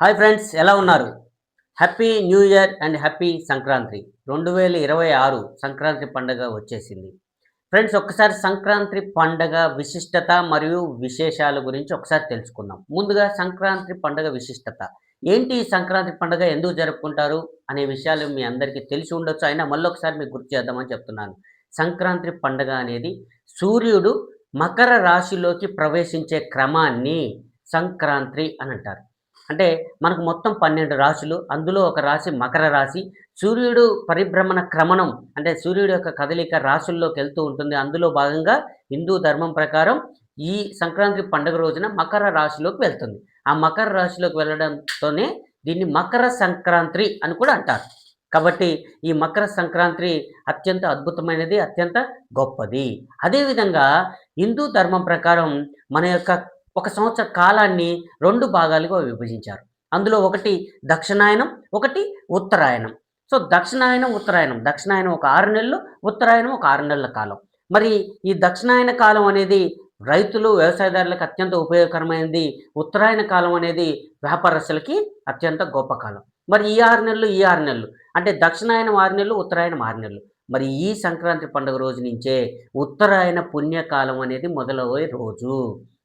Hi friends ఎలా ఉన్నారు? Happy new year and happy Sankranti రెండు వేల ఇరవై ఆరు సంక్రాంతి పండుగ వచ్చేసింది. ఫ్రెండ్స్ ఒక్కసారి సంక్రాంతి పండగ విశిష్టత మరియు విశేషాల గురించి ఒకసారి తెలుసుకుందాం. ముందుగా సంక్రాంతి పండగ విశిష్టత. ఏంటి ఈ సంక్రాంతి పండుగ? ఎందుకు జరుపుకుంటారు? అనే విషయాలు మీ అందరికీ తెలిసి ఉండొచ్చు. అయినా మళ్ళీ ఒకసారి మీకు గుర్తు చేద్దామని చెప్తున్నాను. సంక్రాంతి పండుగ అనేది సూర్యుడు మకర రాశిలోకి ప్రవేశించే క్రమాన్ని సంక్రాంతి అని అంటారు. అంటే మనకు మొత్తం పన్నెండు రాశులు. అందులో ఒక రాశి మకర రాశి. సూర్యుడు పరిభ్రమణ క్రమణం అంటే సూర్యుడు యొక్క కదలిక రాశుల్లోకి వెళ్తూ ఉంటుంది. అందులో భాగంగా హిందూ ధర్మం ప్రకారం ఈ సంక్రాంతి పండుగ రోజున మకర రాశిలోకి వెళ్తుంది. ఆ మకర రాశిలోకి వెళ్ళడంతోనే దీన్ని మకర సంక్రాంతి అని కూడా అంటారు. కాబట్టి ఈ మకర సంక్రాంతి అత్యంత అద్భుతమైనది అత్యంత గొప్పది. అదేవిధంగా హిందూ ధర్మం ప్రకారం మన యొక్క ఒక సంవత్సర కాలాన్ని రెండు భాగాలుగా విభజించారు. అందులో ఒకటి దక్షిణాయనం ఒకటి ఉత్తరాయణం సో దక్షిణాయనం ఉత్తరాయణం దక్షిణాయనం ఒక ఆరు నెలలు ఉత్తరాయణం ఒక ఆరు నెలల కాలం. మరి ఈ దక్షిణాయన కాలం అనేది రైతులు వ్యవసాయదారులకు అత్యంత ఉపయోగకరమైనది ఉత్తరాయణ కాలం అనేది వ్యాపారస్తులకి అత్యంత గొప్ప కాలం. మరి ఈ ఆరు నెలలు ఈ ఆరు నెలలు. అంటే దక్షిణాయనం ఆరు నెలలు ఉత్తరాయణం ఆరు నెలలు. మరి ఈ సంక్రాంతి పండుగ రోజు నుంచే ఉత్తరాయణ పుణ్యకాలం అనేది మొదలయ్యే రోజు.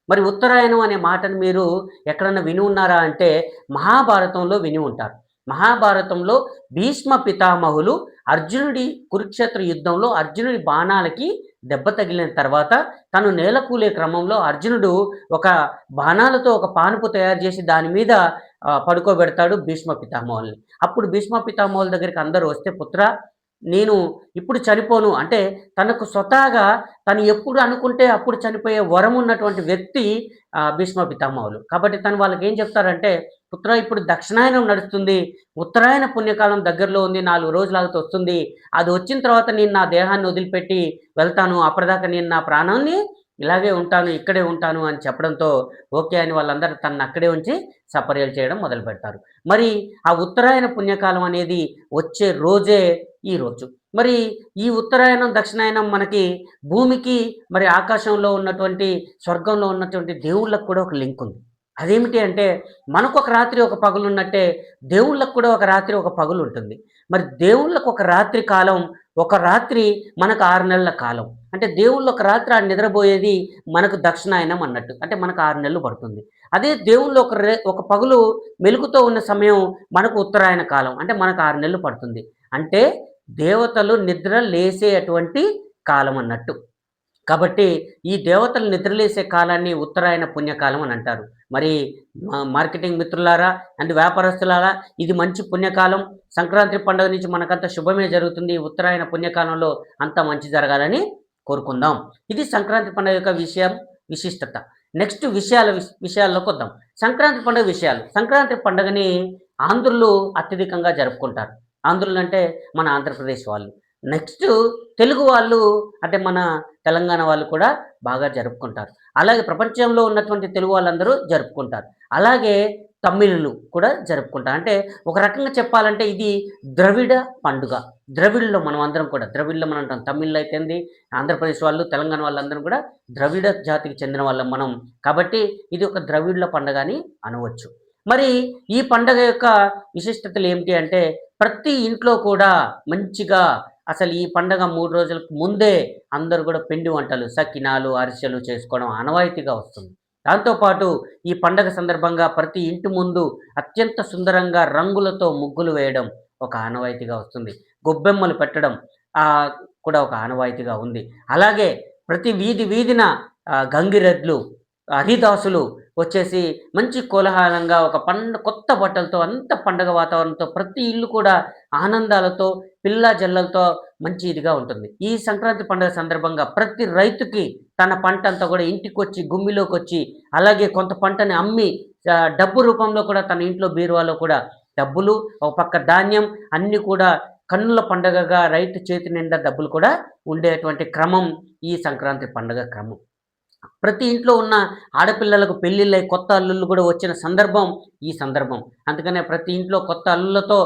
మరి ఉత్తరాయణం అనే మాటను మీరు ఎక్కడన్నా విని ఉన్నారా అంటే మహాభారతంలో విని ఉంటారు. మహాభారతంలో భీష్మ పితామహులు అర్జునుడి కురుక్షేత్ర యుద్ధంలో అర్జునుడి బాణాలకి దెబ్బ తగిలిన తర్వాత తను నేలకూలే క్రమంలో అర్జునుడు ఒక బాణాలతో ఒక పానుపు తయారు చేసి దాని మీద పడుకోబెడతాడు భీష్మ పితామహుల్ని. అప్పుడు భీష్మ పితామహుల దగ్గరికి అందరూ వస్తే పుత్ర నేను ఇప్పుడు చనిపోను. అంటే తనకు స్వతహాగా తను ఎప్పుడు అనుకుంటే అప్పుడు చనిపోయే వరం ఉన్నటువంటి వ్యక్తి భీష్మ పితామహులు. కాబట్టి తను వాళ్ళకి ఏం చెప్తారంటే పుత్ర ఇప్పుడు దక్షిణాయనం నడుస్తుంది. ఉత్తరాయణ పుణ్యకాలం దగ్గరలో ఉంది. నాలుగు రోజులాగితే వస్తుంది. అది వచ్చిన తర్వాత నేను నా దేహాన్ని వదిలిపెట్టి వెళ్తాను. అప్పటిదాకా నేను నా ప్రాణాన్ని ఇలాగే ఉంటాను ఇక్కడే ఉంటాను అని చెప్పడంతో ఓకే అని వాళ్ళందరూ తనను అక్కడే ఉంచి సపర్యలు చేయడం మొదలు పెడతారు మరి ఆ ఉత్తరాయణ పుణ్యకాలం అనేది వచ్చే రోజే ఈరోజు. మరి ఈ ఉత్తరాయణం దక్షిణాయనం మనకి భూమికి మరి ఆకాశంలో ఉన్నటువంటి స్వర్గంలో ఉన్నటువంటి దేవుళ్ళకు కూడా ఒక లింక్ ఉంది. అదేమిటి అంటే మనకు ఒక రాత్రి ఒక పగులు ఉన్నట్టే దేవుళ్ళకు కూడా ఒక రాత్రి ఒక పగులు ఉంటుంది. మరి దేవుళ్ళకు ఒక రాత్రి కాలం ఒక రాత్రి మనకు ఆరు నెలల కాలం. అంటే దేవుళ్ళు ఒక రాత్రి ఆ నిద్రపోయేది మనకు దక్షిణాయనం అన్నట్టు. అంటే మనకు ఆరు నెలలు పడుతుంది. అదే దేవుళ్ళు ఒక రే ఒక పగులు మెలుగుతో ఉన్న సమయం మనకు ఉత్తరాయణ కాలం. అంటే మనకు ఆరు నెలలు పడుతుంది. అంటే దేవతలు నిద్ర లేసేటువంటి కాలం అన్నట్టు. కాబట్టి ఈ దేవతలు నిద్రలేసే కాలాన్ని ఉత్తరాయణ పుణ్యకాలం అని అంటారు. మరి మార్కెటింగ్ మిత్రులారా అండ్ వ్యాపారస్తులారా ఇది మంచి పుణ్యకాలం. సంక్రాంతి పండుగ నుంచి మనకంత శుభమే జరుగుతుంది. ఉత్తరాయణ పుణ్యకాలంలో అంత మంచి జరగాలని కోరుకుందాం. ఇది సంక్రాంతి పండుగ యొక్క విషయం విశిష్టత. నెక్స్ట్ విషయాల విషయాల్లోకి వద్దాం. సంక్రాంతి పండుగ విషయాలు. సంక్రాంతి పండుగని ఆంధ్రులు అత్యధికంగా జరుపుకుంటారు. ఆంధ్రులు అంటే మన ఆంధ్రప్రదేశ్ వాళ్ళు. నెక్స్ట్ తెలుగు వాళ్ళు అంటే మన తెలంగాణ వాళ్ళు కూడా బాగా జరుపుకుంటారు. అలాగే ప్రపంచంలో ఉన్నటువంటి తెలుగు వాళ్ళందరూ జరుపుకుంటారు. అలాగే తమిళులు కూడా జరుపుకుంటారు. అంటే ఒక రకంగా చెప్పాలంటే ఇది ద్రవిడ పండుగ. ద్రవిడ్లో మనం అందరం కూడా ద్రవిడ్లో మనం అంటాం. తమిళ్ అయితేంది ఆంధ్రప్రదేశ్ వాళ్ళు తెలంగాణ వాళ్ళందరం కూడా ద్రవిడ జాతికి చెందిన వాళ్ళం మనం. కాబట్టి ఇది ఒక ద్రవిడ్ల పండుగ అని అనవచ్చు. మరి ఈ పండుగ యొక్క విశిష్టతలు ఏమిటి అంటే ప్రతి ఇంట్లో కూడా మంచిగా అసలు ఈ పండగ మూడు రోజులకు ముందే అందరూ కూడా పిండి వంటలు సకినాలు అరిసెలు చేసుకోవడం ఆనవాయితీగా వస్తుంది. దాంతోపాటు ఈ పండగ సందర్భంగా ప్రతి ఇంటి ముందు అత్యంత సుందరంగా రంగులతో ముగ్గులు వేయడం ఒక ఆనవాయితీగా వస్తుంది. గొబ్బెమ్మలు పెట్టడం కూడా ఒక ఆనవాయితీగా ఉంది. అలాగే ప్రతి వీధి వీధిన గంగిరెద్లు హరిదాసులు వచ్చేసి మంచి కోలాహలంగా ఒక పండ కొత్త బట్టలతో అంత పండగ వాతావరణంతో ప్రతి ఇల్లు కూడా ఆనందాలతో పిల్ల జల్లలతో మంచి ఇదిగా ఉంటుంది. ఈ సంక్రాంతి పండుగ సందర్భంగా ప్రతి రైతుకి తన పంట అంతా కూడా ఇంటికి వచ్చి గుమ్మిలోకి వచ్చి అలాగే కొంత పంటని అమ్మి డబ్బు రూపంలో కూడా తన ఇంట్లో బీరువాలో కూడా డబ్బులు ఒక పక్క ధాన్యం అన్నీ కూడా కన్నుల పండగగా రైతు చేతి నిండా డబ్బులు కూడా ఉండేటువంటి క్రమం ఈ సంక్రాంతి పండుగ క్రమం. ప్రతి ఇంట్లో ఉన్న ఆడపిల్లలకు పెళ్ళిళ్ళై కొత్త అల్లుళ్ళు కూడా వచ్చిన సందర్భం ఈ సందర్భం. అందుకనే ప్రతి ఇంట్లో కొత్త అల్లులతో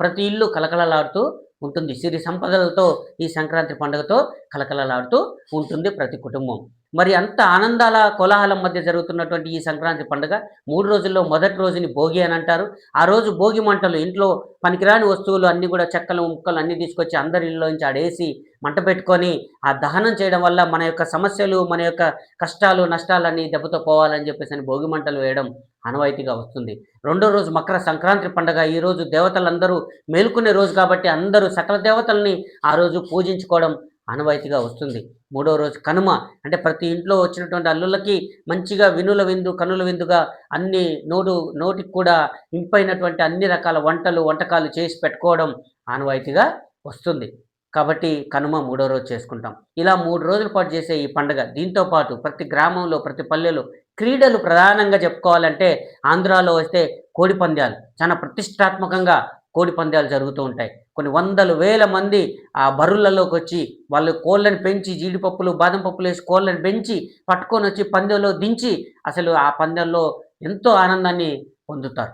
ప్రతి ఇల్లు కలకలలాడుతూ ఉంటుంది. సిరి సంపదలతో ఈ సంక్రాంతి పండుగతో కలకలలాడుతూ ఉంటుంది ప్రతి కుటుంబం. మరి అంత ఆనందాల కోలాహలం మధ్య జరుగుతున్నటువంటి ఈ సంక్రాంతి పండుగ మూడు రోజుల్లో మొదటి రోజుని భోగి అని అంటారు. ఆ రోజు భోగి మంటలు ఇంట్లో పనికిరాని వస్తువులు అన్నీ కూడా చెక్కలు ముక్కలు అన్నీ తీసుకొచ్చి అందరి ఇళ్ళలో నుంచి ఆడేసి మంట పెట్టుకొని ఆ దహనం చేయడం వల్ల మన యొక్క సమస్యలు మన యొక్క కష్టాలు నష్టాలన్నీ దెబ్బతో పోవాలని చెప్పేసి అని భోగి మంటలు వేయడం ఆనవాయితీగా వస్తుంది. రెండో రోజు మకర సంక్రాంతి పండుగ. ఈరోజు దేవతలందరూ మేలుకునే రోజు కాబట్టి అందరూ సకల దేవతల్ని ఆ రోజు పూజించుకోవడం ఆనవాయితీగా వస్తుంది. మూడో రోజు కనుమ అంటే ప్రతి ఇంట్లో వచ్చినటువంటి అల్లులకి మంచిగా వినుల విందు కనుల విందుగా అన్ని నోటు నోటికి కూడా ఇంపైనటువంటి అన్ని రకాల వంటలు వంటకాలు చేసి పెట్టుకోవడం ఆనవాయితీగా వస్తుంది. కాబట్టి కనుమ మూడో రోజు చేసుకుంటాం. ఇలా మూడు రోజుల పాటు చేసే ఈ పండుగ దీంతో పాటు ప్రతి గ్రామంలో ప్రతి పల్లెలో క్రీడలు ప్రధానంగా చెప్పుకోవాలంటే ఆంధ్రాలో వస్తే కోడిపందాలు చాలా ప్రతిష్టాత్మకంగా కోడి పందాలు జరుగుతూ ఉంటాయి. కొన్ని వందల వేల మంది ఆ బరులలోకి వచ్చి వాళ్ళు కోళ్ళని పెంచి జీడిపప్పులు బాదం పప్పులు వేసి కోళ్ళని పెంచి పట్టుకొని వచ్చి పందెంలో దించి అసలు ఆ పందెంలో ఎంతో ఆనందాన్ని పొందుతారు.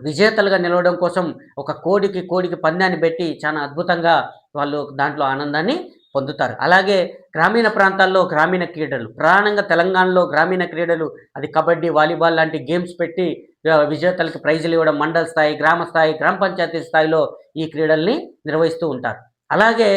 విజేతలుగా నిలవడం కోసం ఒక కోడికి కోడికి పందాన్ని పెట్టి చాలా అద్భుతంగా వాళ్ళు దాంట్లో ఆనందాన్ని పొందుతారు. అలాగే గ్రామీణ ప్రాంతాల్లో గ్రామీణ క్రీడలు ప్రధానంగా తెలంగాణలో గ్రామీణ క్రీడలు అది కబడ్డీ వాలీబాల్ లాంటి గేమ్స్ పెట్టి విజేతలకు ప్రైజులు ఇవ్వడం మండల స్థాయి గ్రామ స్థాయి గ్రామ పంచాయతీ స్థాయిలో ఈ క్రీడల్ని నిర్వహిస్తూ ఉంటారు. అలాగే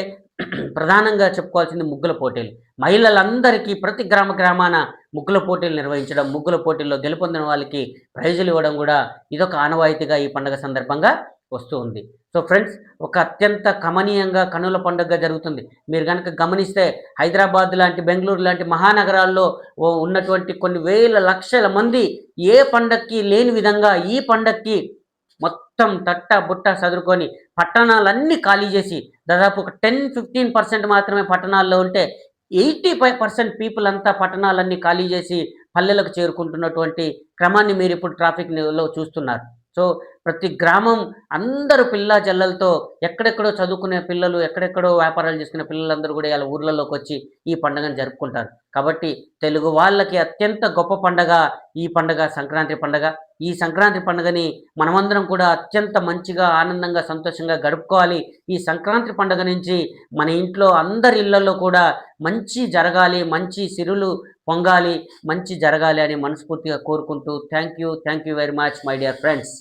ప్రధానంగా చెప్పుకోవాల్సింది ముగ్గుల పోటీలు. మహిళలందరికీ ప్రతి గ్రామ గ్రామాన ముగ్గుల పోటీలు నిర్వహించడం ముగ్గుల పోటీల్లో గెలుపొందిన వాళ్ళకి ప్రైజులు ఇవ్వడం కూడా ఇదొక ఆనవాయితీగా ఈ పండుగ సందర్భంగా వస్తూ ఉంది. సో ఫ్రెండ్స్ ఒక అత్యంత కమనీయంగా కనుల పండుగ జరుగుతుంది. మీరు కనుక గమనిస్తే హైదరాబాద్ లాంటి బెంగళూరు లాంటి మహానగరాల్లో ఉన్నటువంటి కొన్ని వేల లక్షల మంది ఏ పండక్కి లేని విధంగా ఈ పండక్కి మొత్తం తట్ట బుట్ట చదువుకొని పట్టణాలన్నీ ఖాళీ చేసి దాదాపు ఒక టెన్ ఫిఫ్టీన్ పర్సెంట్ మాత్రమే పట్టణాల్లో ఉంటే ఎయిటీ ఫైవ్ పర్సెంట్ పీపుల్ అంతా పట్టణాలన్నీ ఖాళీ చేసి పల్లెలకు చేరుకుంటున్నటువంటి క్రమాన్ని మీరు ఇప్పుడు ట్రాఫిక్లో చూస్తున్నారు. సో ప్రతి గ్రామం అందరూ పిల్ల జల్లలతో ఎక్కడెక్కడో చదువుకునే పిల్లలు ఎక్కడెక్కడో వ్యాపారాలు చేసుకునే పిల్లలందరూ కూడా ఇలా ఊర్లలోకి వచ్చి ఈ పండుగను జరుపుకుంటారు. కాబట్టి తెలుగు వాళ్ళకి అత్యంత గొప్ప పండగ ఈ పండగ సంక్రాంతి పండగ. ఈ సంక్రాంతి పండుగని మనమందరం కూడా అత్యంత మంచిగా ఆనందంగా సంతోషంగా గడుపుకోవాలి. ఈ సంక్రాంతి పండుగ నుంచి మన ఇంట్లో అందరి ఇళ్ళలో కూడా మంచి జరగాలి మంచి సిరులు పొంగాలి మంచి జరగాలి అని మనస్ఫూర్తిగా కోరుకుంటూ thank you thank you very much my dear friends.